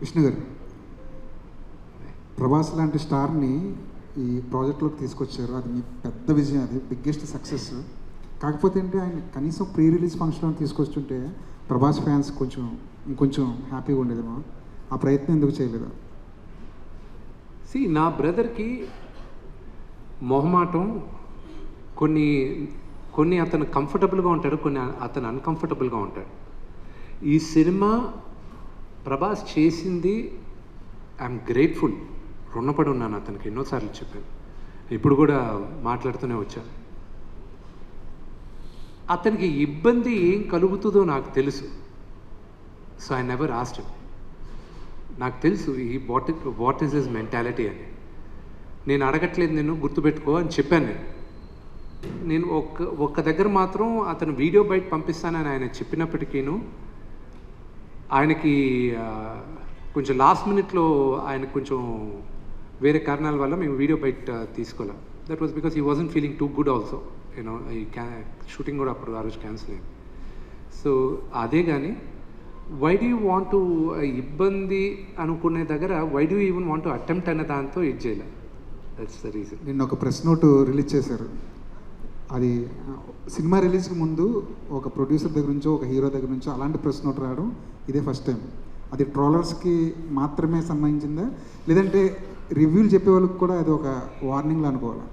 విష్ణు గారు ప్రభాస్ లాంటి స్టార్ని ఈ ప్రాజెక్ట్లోకి తీసుకొచ్చారు. అది మీ పెద్ద విజయం అది బిగ్గెస్ట్ సక్సెస్ కాకపోతే అంటే ఆయన కనీసం ప్రీ రిలీజ్ ఫంక్షన్ తీసుకొచ్చుంటే ప్రభాస్ ఫ్యాన్స్ కొంచెం ఇంకొంచెం హ్యాపీగా ఉండేదేమో. ఆ ప్రయత్నం ఎందుకు చేయలేదు? సి నా బ్రదర్కి మొహమాటం కొన్ని కొన్ని అతను కంఫర్టబుల్గా ఉంటాడు కొన్ని అతను అన్కంఫర్టబుల్గా ఉంటాడు. ఈ సినిమా ప్రభాస్ చేసింది ఐఎమ్ గ్రేట్ఫుల్ రుణపడి ఉన్నాను అతనికి ఎన్నోసార్లు చెప్పాను. ఇప్పుడు కూడా మాట్లాడుతూనే వచ్చాను అతనికి ఇబ్బంది ఏం కలుగుతుందో నాకు తెలుసు. సో ఐ నెవర్ ఆస్ట్ నాకు తెలుసు ఈ what what is his mentality అని. నేను అడగట్లేదు నేను గుర్తుపెట్టుకో అని చెప్పాను నేను. నేను ఒక్క ఒక్క దగ్గర మాత్రం అతను వీడియో బయట పంపిస్తానని ఆయన చెప్పినప్పటికీను ఆయనకి కొంచెం లాస్ట్ మినిట్లో ఆయన కొంచెం వేరే కారణాల వల్ల మేము వీడియో బయట తీసుకోలేం. That was because he wasn't feeling too good also you know ఈ క్యా షూటింగ్ కూడా అప్పుడు ఆ రోజు క్యాన్సిల్ అయింది. సో అదే కానీ why do you want to ఇబ్బంది అనుకునే దగ్గర why do even want to attempt అనే దాంతో ఇది చేయలే? దట్స్ ద రీజన్ నిన్న ఒక ప్రెస్ నోట్ రిలీజ్ చేశారు. అది సినిమా రిలీజ్కి ముందు ఒక ప్రొడ్యూసర్ దగ్గర నుంచో ఒక హీరో దగ్గర నుంచో అలాంటి ప్రెస్ నోట్ రావడం ఇదే ఫస్ట్ టైం అది ట్రోలర్స్కి మాత్రమే సంబంధించిందా? లేదంటే రివ్యూలు చెప్పే వాళ్ళకి కూడా అది ఒక వార్నింగ్లో అనుకోవాలా?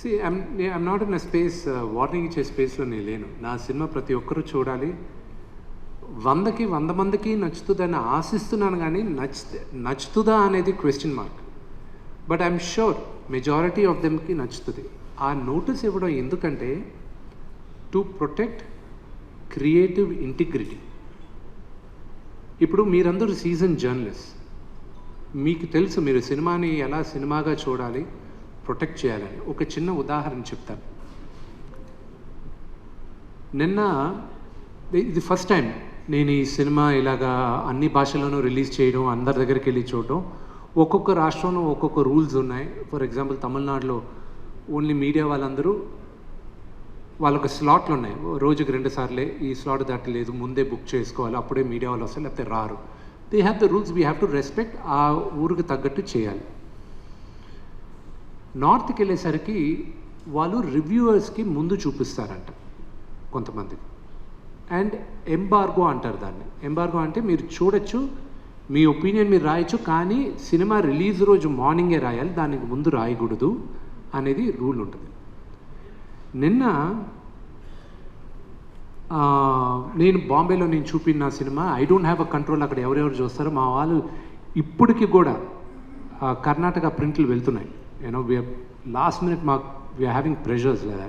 See I'm I'm not in a space warning ఇచ్చే స్పేస్లో నేను లేను. నా సినిమా ప్రతి ఒక్కరూ చూడాలి. వందకి వంద మందికి నచ్చుతుందని ఆశిస్తున్నాను కానీ నచ్చితే నచ్చుతుందా అనేది question mark but I'm sure majority of దెమ్కి నచ్చుతుంది. ఆ నోటీస్ ఇవ్వడం ఎందుకంటే టు ప్రొటెక్ట్ క్రియేటివ్ ఇంటిగ్రిటీ ఇప్పుడు మీరందరూ సీజన్ జర్నలిస్ట్ మీకు తెలుసు మీరు సినిమాని ఎలా సినిమాగా చూడాలి ప్రొటెక్ట్ చేయాలని. ఒక చిన్న ఉదాహరణ చెప్తాను. నిన్న ఇది ఫస్ట్ టైం నేను ఈ సినిమా ఇలాగా అన్ని భాషల్లోనూ రిలీజ్ చేయడం అందరి దగ్గరికి వెళ్ళి చూడడం. ఒక్కొక్క రాష్ట్రంలో ఒక్కొక్క రూల్స్ ఉన్నాయి. ఫర్ ఎగ్జాంపుల్ తమిళనాడులో ఓన్లీ మీడియా వాళ్ళందరూ వాళ్ళొక స్లాట్లు ఉన్నాయి రోజుకి రెండు సార్లే ఈ స్లాట్ దాటలేదు ముందే బుక్ చేసుకోవాలి అప్పుడే మీడియా వాళ్ళు వస్తారు లేకపోతే రారు. They have the rules we have to respect ఆ ఊరికి తగ్గట్టు చేయాలి. నార్త్కి వెళ్ళేసరికి వాళ్ళు రివ్యూవర్స్కి ముందు చూపిస్తారంట కొంతమందికి అండ్ ఎంబార్గో అంటారు దాన్ని. ఎంబార్గో అంటే మీరు చూడొచ్చు మీ ఒపీనియన్ మీరు రాయొచ్చు కానీ సినిమా రిలీజ్ రోజు మార్నింగే రాయాలి దానికి ముందు రాయకూడదు. అనేది రూల్ ఉంటుంది. నిన్న నేను బాంబేలో నేను చూపిన నా cinema I don't have a control అక్కడ ఎవరెవరు చూస్తారో మా వాళ్ళు ఇప్పటికి కూడా కర్ణాటక ప్రింట్లు వెళ్తున్నాయి. You know we last minute మాకు వీఆర్ హ్యావింగ్ ప్రెషర్స్ లేదా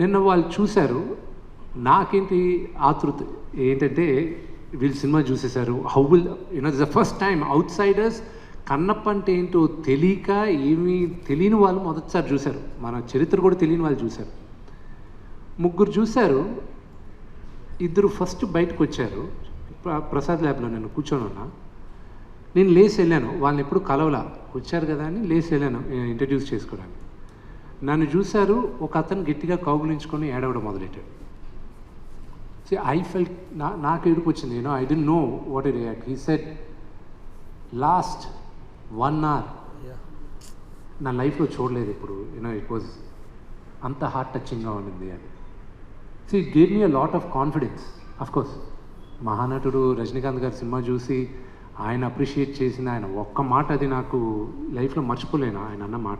నిన్న వాళ్ళు చూశారు నాకేంటి ఆతృత ఏంటంటే వీళ్ళు cinema చూసేశారు how will you know the first time outsiders Kannappa అంటే ఏంటో తెలియక ఏమీ తెలియని వాళ్ళు మొదటిసారి చూశారు. మన చరిత్ర కూడా తెలియని వాళ్ళు చూశారు. ముగ్గురు చూశారు. ఇద్దరు ఫస్ట్ బయటకు వచ్చారు. ప్రసాద్ ల్యాబ్లో నేను కూర్చొని ఉన్నా. నేను లేచి వెళ్ళాను. వాళ్ళని ఎప్పుడు కలవలా. వచ్చారు కదా అని లేచి వెళ్ళాను ఇంట్రడ్యూస్ చేసుకోవడానికి. నన్ను చూశారు. ఒక అతను గట్టిగా కౌగులించుకొని ఏడవడం మొదలెట్టాడు. సో ఐ ఫెల్ నా నాకు ఏడుపు వచ్చింది you know I didn't know what it react he said last one hour నా లైఫ్లో చూడలేదు ఇప్పుడు యూనో ఇట్ వాజ్ అంత హార్ట్ టచింగ్గా ఉండింది అని so it gave me a lot of confidence course మహానటుడు Rajinikanth గారి సినిమా చూసి ఆయన అప్రిషియేట్ చేసిన ఆయన ఒక్క మాట అది నాకు లైఫ్లో మర్చిపోలేను ఆయన అన్న మాట.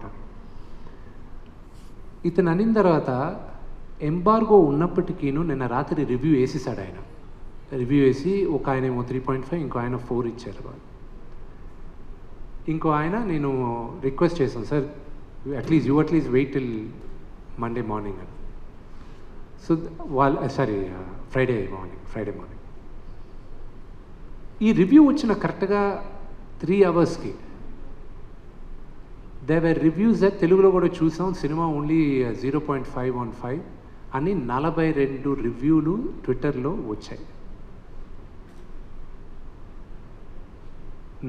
ఇతను అనిన తర్వాత ఎంబార్గో ఉన్నప్పటికీను నిన్న రాత్రి రివ్యూ వేసేసాడు ఆయన. రివ్యూ వేసి ఒక ఆయన ఏమో త్రీ పాయింట్ ఫైవ్ ఇంకో ఆయన ఫోర్ ఇచ్చారు. వాళ్ళు ఇంకో ఆయన నేను రిక్వెస్ట్ చేశాను sir at least you at least wait till Monday morning అని. సో వాళ్ళ sorry Friday morning Friday morning ఈ రివ్యూ వచ్చిన కరెక్ట్గా త్రీ అవర్స్కి దే వర్ రివ్యూస్ తెలుగులో కూడా చూసాం cinema only zero point five one five అని నలభై రెండు రివ్యూలు ట్విట్టర్లో వచ్చాయి.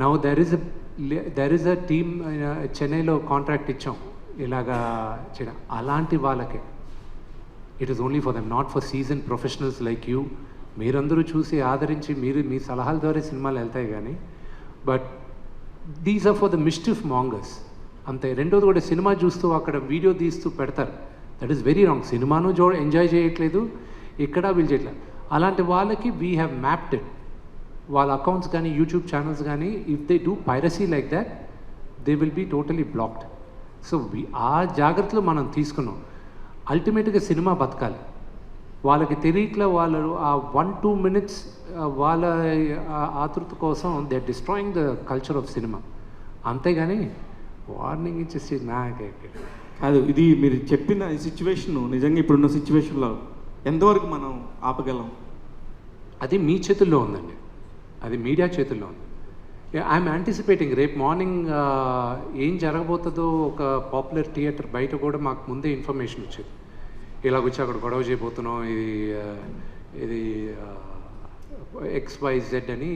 Now there is there is a team చెన్నైలో కాంట్రాక్ట్ ఇచ్చాం. ఇలాగా చేయడం. అలాంటి వాళ్ళకే. It is only for them not for season professionals like you మీరందరూ చూసి ఆదరించి మీరు మీ సలహాల ద్వారా సినిమాలు వెళ్తాయి కానీ but these are for the mischief mongers అంతే రెండోది కూడా సినిమా చూస్తూ అక్కడ వీడియో తీస్తూ పెడతారు. దట్ ఈస్ వెరీ రాంగ్ సినిమాను జో ఎంజాయ్ చేయట్లేదు. ఇక్కడ వీళ్ళు చేయట్లేదు. అలాంటి వాళ్ళకి వీ హ్యావ్ మ్యాప్డ్ ఇట్ వాళ్ళ అకౌంట్స్ కానీ యూట్యూబ్ ఛానల్స్ కానీ if they do piracy like that they will be totally blocked so ఆ జాగ్రత్తలు మనం తీసుకున్నాం. అల్టిమేట్గా సినిమా బతకాలి. వాళ్ళకి తెలియట్లే వాళ్ళు ఆ వన్ టూ మినిట్స్ వాళ్ళ ఆతృత కోసం they destroying the culture of cinema అంతేగాని వార్నింగ్ ఇచ్చేసి నాకే కాదు ఇది మీరు చెప్పిన ఈ సిచ్యువేషన్ నిజంగా ఇప్పుడున్న సిచ్యువేషన్లో ఎంతవరకు మనం ఆపగలం? అది మీ చేతుల్లో ఉందండి. అది మీడియా చేతుల్లో ఉంది. ఐఎమ్ యాంటిసిపేటింగ్ రేపు మార్నింగ్ ఏం జరగబోతుందో ఒక పాపులర్ థియేటర్ బయట కూడా మాకు ముందే ఇన్ఫర్మేషన్ వచ్చేది. ఇలా వచ్చి అక్కడ గొడవ చేయబోతున్నాం ఇది ఇది ఎక్స్ వై జెడ్ అని